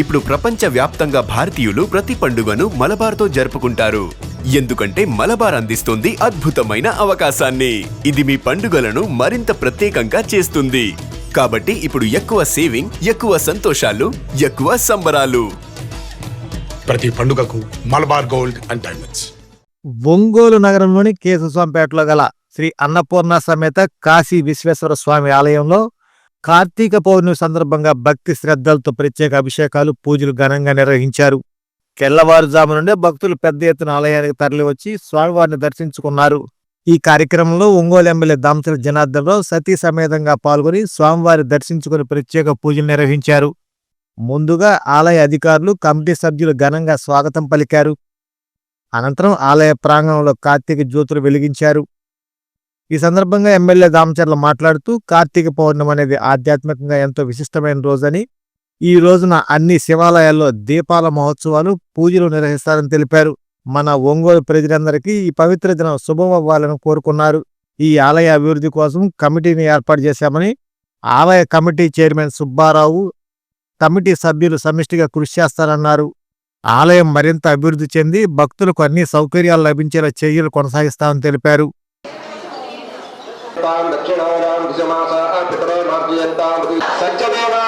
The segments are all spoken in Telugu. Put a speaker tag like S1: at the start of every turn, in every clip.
S1: ఇప్పుడు ప్రపంచ వ్యాప్తంగా భారతీయులు ప్రతి పండుగను మలబార్తో జరుపుకుంటారు. ఎందుకంటే మలబార్ అందిస్తుంది అద్భుతమైన అవకాశాన్ని. ఇది మీ పండుగలను మరింత ప్రత్యేకంగా చేస్తుంది. కాబట్టి ఇప్పుడు ఎక్కువ సేవింగ్ ఎక్కువ సంతోషాలు ఎక్కువ సంబరాలు.
S2: ప్రతి పండుగకు Malabar gold and diamonds.
S3: Ongole నగరంలోని కేశవస్వామిపేటలో గల శ్రీ అన్నపూర్ణ సమేత కాశీ విశ్వేశ్వర స్వామి ఆలయంలో కార్తీక పౌర్ణమి సందర్భంగా భక్తి శ్రద్ధలతో ప్రత్యేక అభిషేకాలు పూజలు ఘనంగా నిర్వహించారు. తెల్లవారుజాము నుండే భక్తులు పెద్ద ఎత్తున ఆలయానికి తరలివచ్చి స్వామివారిని దర్శించుకున్నారు. ఈ కార్యక్రమంలో ఒంగోలు ఎమ్మెల్యే దామచల జనార్దన్ రావు సతీ సమేతంగా పాల్గొని స్వామివారి దర్శించుకుని ప్రత్యేక పూజలు నిర్వహించారు. ముందుగా ఆలయ అధికారులు కమిటీ సభ్యులు ఘనంగా స్వాగతం పలికారు. అనంతరం ఆలయ ప్రాంగణంలో కార్తీక జ్యోతులు వెలిగించారు. ఈ సందర్భంగా ఎమ్మెల్యే దామచర్ల మాట్లాడుతూ కార్తీక పౌర్ణమి అనేది ఆధ్యాత్మికంగా ఎంతో విశిష్టమైన రోజని ఈ రోజున అన్ని శివాలయాల్లో దీపాల మహోత్సవాలు పూజలు నిర్వహిస్తారని తెలిపారు. మన ఒంగోలు ప్రజలందరికీ ఈ పవిత్ర దినం శుభమవ్వాలని కోరుకున్నారు. ఈ ఆలయ అభివృద్ధి కోసం కమిటీని ఏర్పాటు చేశామని ఆలయ కమిటీ చైర్మన్ సుబ్బారావు కమిటీ సభ్యులు సమిష్టిగా కృషి చేస్తారన్నారు. ఆలయం మరింత అభివృద్ధి చెంది భక్తులకు అన్ని సౌకర్యాలు లభించేలా చర్యలు కొనసాగిస్తామని తెలిపారు.
S4: పితరాం దక్షిణాయాం దిశమాసా పితరే మార్జయంతాం సత్యదేవా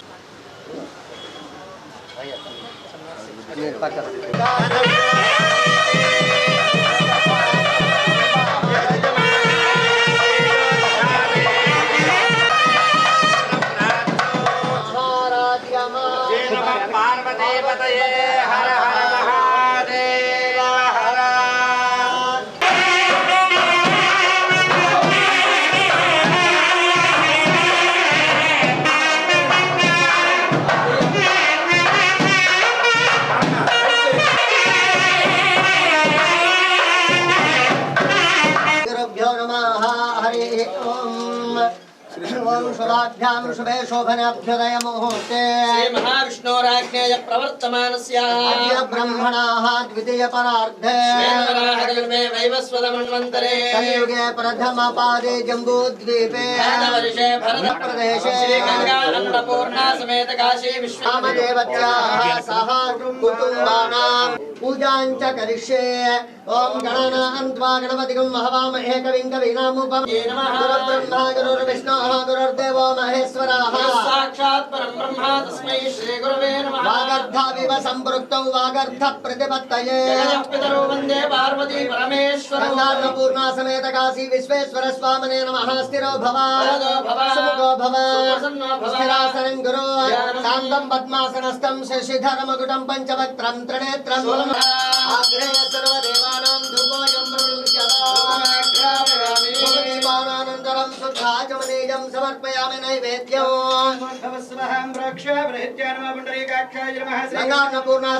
S5: Gracias. सर्वोषधाभ्याम शुभे शोभनाभ्युदय मुहूर्ते
S6: महाविष्णोराज्ञेय प्रवर्तमानस्याः
S5: ब्रह्मणाः द्वितीय
S6: परार्धे वैवस्वतमन्वन्तरे
S5: कलियुगे प्रथमपादे जम्बूद्वीपे
S6: वर्षे
S5: भरतप्रदेशे
S6: गङ्गा अन्नपूर्णा समेत काशी
S5: विश्वामदेवत्याः सहा कुटुम्बानाम् पूजाञ्च करिष्ये ॐ गणानां त्वा गणपतिगं महवामहे कविं कवीनामुपं गुरुर्ब्रह्मा गुरुर्विष्णुः गुरुर्देवो महेश्वराः
S6: साक्षात् परं ब्रह्मा तस्मै श्रीगुरवे नमः
S5: वागर्धाविव सम्पृक्तौ
S6: वागर्धप्रतिपत्तये पितरो वन्दे पार्वती
S5: परमे पूर्णा समेत काशी विश्वेश्वर स्वामने नमः स्थिरो भव सुमुखो भव स्थिरासनं गुरो शान्तं पद्मासनस्थं शशिधरमकुटं पञ्चवक्त्रं त्रिनेत्रं सर्वदेवानां धूपोऽयं समर्पयामि नैवेद्यम् गङ्गान्नपूर्णा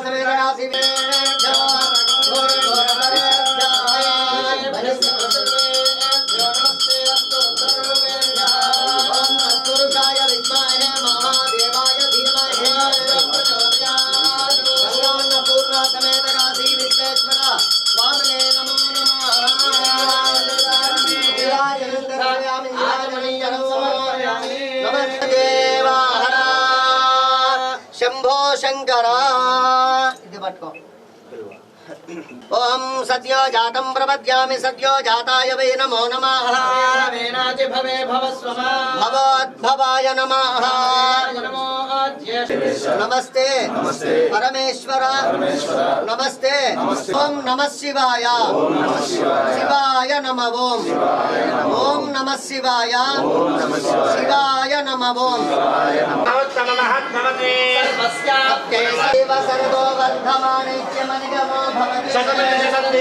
S5: सद्यो जातं प्रपद्यामि सद्यो जाताय वै नमो
S6: नमः भवे
S5: भवद्भवाय
S6: नमः
S5: नमस्ते परमेश्वर नमस्ते ॐ नमः शिवाय शिवाय नम ओम ॐ नमः शिवाय शिवाय नम
S4: ओम
S6: सर्वस्याप्ते सर्वो वर्धमानित्यमनिगमो भवति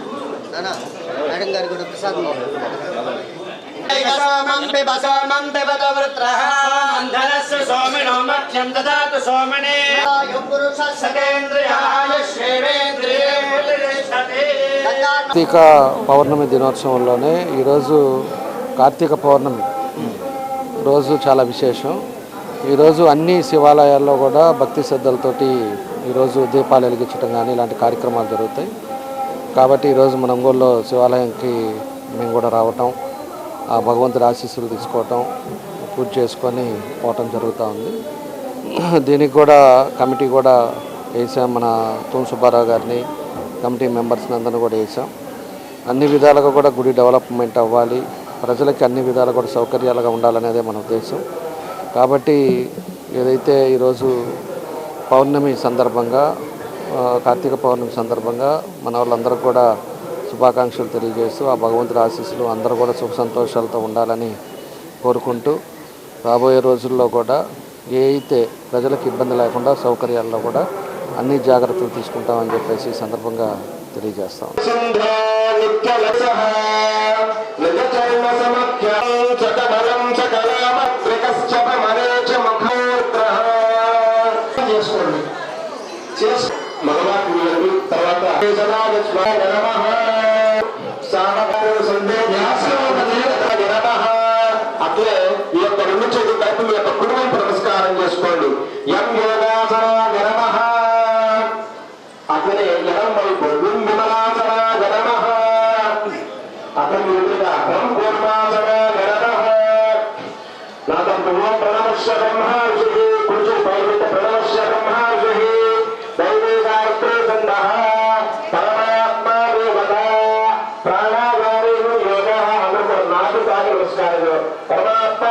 S5: నానా మేడం గారు కూడా ప్రసాదం
S7: కార్తీక పౌర్ణమి దినోత్సవంలోనే ఈరోజు కార్తీక పౌర్ణమి. రోజు చాలా విశేషం. ఈరోజు అన్ని శివాలయాల్లో కూడా భక్తి శ్రద్ధలతోటి ఈరోజు దీపాలు వెలిగించడం కానీ ఇలాంటి కార్యక్రమాలు జరుగుతాయి. కాబట్టి ఈరోజు మన ఒంగోలులో శివాలయంకి మేము కూడా రావటం ఆ భగవంతుడి ఆశీస్సులు తీసుకోవటం పూజ చేసుకొని పోవటం జరుగుతూ ఉంది. దీనికి కూడా కమిటీ కూడా వేసాం మన తూన్ సుబ్బారావు గారిని కమిటీ మెంబర్స్ని అందరిని కూడా వేసాం. అన్ని విధాలుగా కూడా గుడి డెవలప్మెంట్ అవ్వాలి. ప్రజలకి అన్ని విధాలుగా కూడా సౌకర్యాలుగా ఉండాలనేదే మన ఉద్దేశం. కాబట్టి ఏదైతే ఈరోజు పౌర్ణమి సందర్భంగా కార్తీక పౌర్ణమి సందర్భంగా మన వాళ్ళందరూ కూడా శుభాకాంక్షలు తెలియజేస్తూ ఆ భగవంతుడి ఆశీస్సులు అందరూ కూడా సుఖ సంతోషాలతో ఉండాలని కోరుకుంటూ రాబోయే రోజుల్లో కూడా ఏ అయితే ప్రజలకు ఇబ్బంది లేకుండా సౌకర్యాల్లో కూడా అన్ని జాగ్రత్తలు తీసుకుంటామని చెప్పేసి ఈ సందర్భంగా తెలియజేస్తాం.
S8: చకమలం చకలామత్రికశ్చ అట్లే ఈ యొక్క రెండు చేతులు కలిపి మీ యొక్క కుటుంబం నమస్కారం చేసుకోండి యం యోగాసనాయ నమః అట్లనే ఎడం వైపు విం విమలాసనాయ నమః ఎదురుగా నమస్కారాలు పరమాత్మా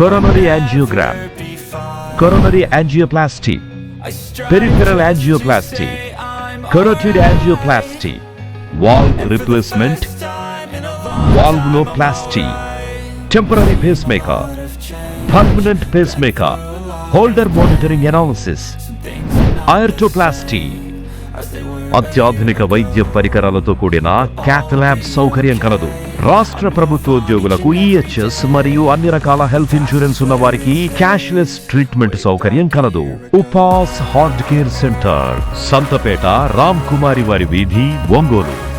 S9: coronary angiogram coronary angioplasty peripheral angioplasty carotid angioplasty valve replacement valvuloplasty temporary pacemaker permanent pacemaker holter monitoring analysis aortoplasty అత్యాధునిక వైద్య పరికరాలతో కూడిన క్యాథ్ ల్యాబ్ సౌకర్యం కలదు రాష్ట్ర ప్రభుత్వోద్యోగులకు ఈహెచ్ఎస్ మరియు అన్ని రకాల హెల్త్ ఇన్సూరెన్స్ ఉన్న వారికి క్యాష్లెస్ ట్రీట్మెంట్ సౌకర్యం కలదు. Upas heart care centre Santhapeta Ram Kumari వారి వీధి ఒంగోలు.